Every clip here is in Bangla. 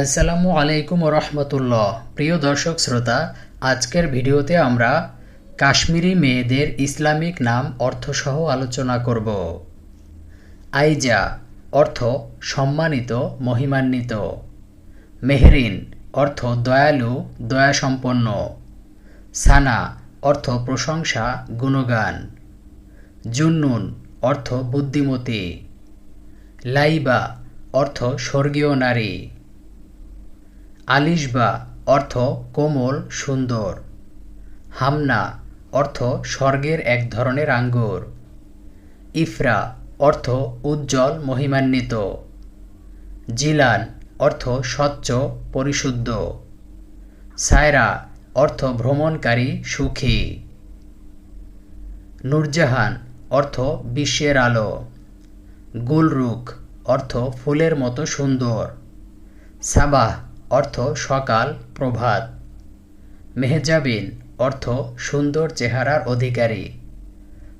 আসসালামু আলাইকুম রহমতুল্লাহ। প্রিয় দর্শক শ্রোতা, আজকের ভিডিওতে আমরা কাশ্মীরি মেয়েদের ইসলামিক নাম, অর্থসহ আলোচনা করব। আইজা, অর্থ সম্মানিত, মহিমান্বিত। মেহরিন, অর্থ দয়ালু, দয়াসম্পন্ন। সানা, অর্থ প্রশংসা, গুণগান। জুন্নুন, অর্থ বুদ্ধিমতী। লাইবা, অর্থ স্বর্গীয় নারী। আলিশবা অর্থ কোমল, সুন্দর। হামনা, অর্থ স্বর্গের এক ধরনের আঙ্গুর। ইফরা, অর্থ উজ্জ্বল, মহিমান্বিত। জিলান, অর্থ স্বচ্ছ, পরিশুদ্ধ। সায়রা, অর্থ ভ্রমণকারী, সুখী। নূরজাহান, অর্থ বিশ্বের আলো। গুলরুখ, অর্থ ফুলের মতো সুন্দর। সাবাহ অর্থ সকাল, প্রভাত। মেহজাবিন, অর্থ সুন্দর চেহারার অধিকারী।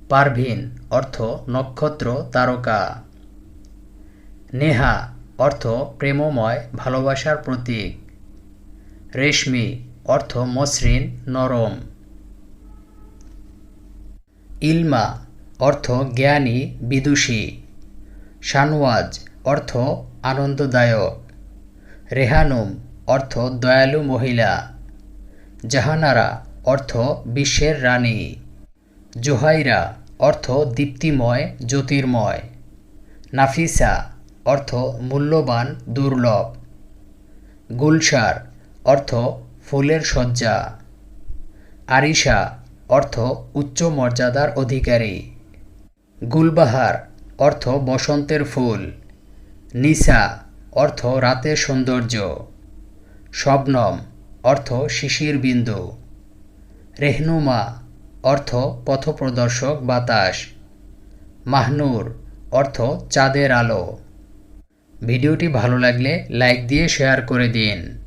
পারভিন, অর্থ নক্ষত্র তারকা। নেহা, অর্থ প্রেমময়, ভালোবাসার প্রতীক। রেশমি, অর্থ মসৃণ, নরম। ইলমা, অর্থ জ্ঞানী, বিদুষী। শানওয়াজ, অর্থ আনন্দদায়ক। রেহানুম অর্থ দয়ালু মহিলা, জাহানারা অর্থ বিশ্বের রানী, জোহাইরা অর্থ দীপ্তিময়, জ্যোতির্ময়, নাফিসা অর্থ মূল্যবান, দুর্লভ, গুলশার অর্থ ফুলের শয্যা, আরিশা অর্থ উচ্চ মর্যাদার অধিকারী, গুলবাহার অর্থ বসন্তের ফুল, নিসা অর্থ রাতের সৌন্দর্য। শবনম, অর্থ শিশির বিন্দু। রেহনুমা, অর্থ পথপ্রদর্শক বাতাস। মাহনুর, অর্থ চাঁদের আলো। ভিডিওটি ভালো লাগলে লাইক দিয়ে শেয়ার করে দিন।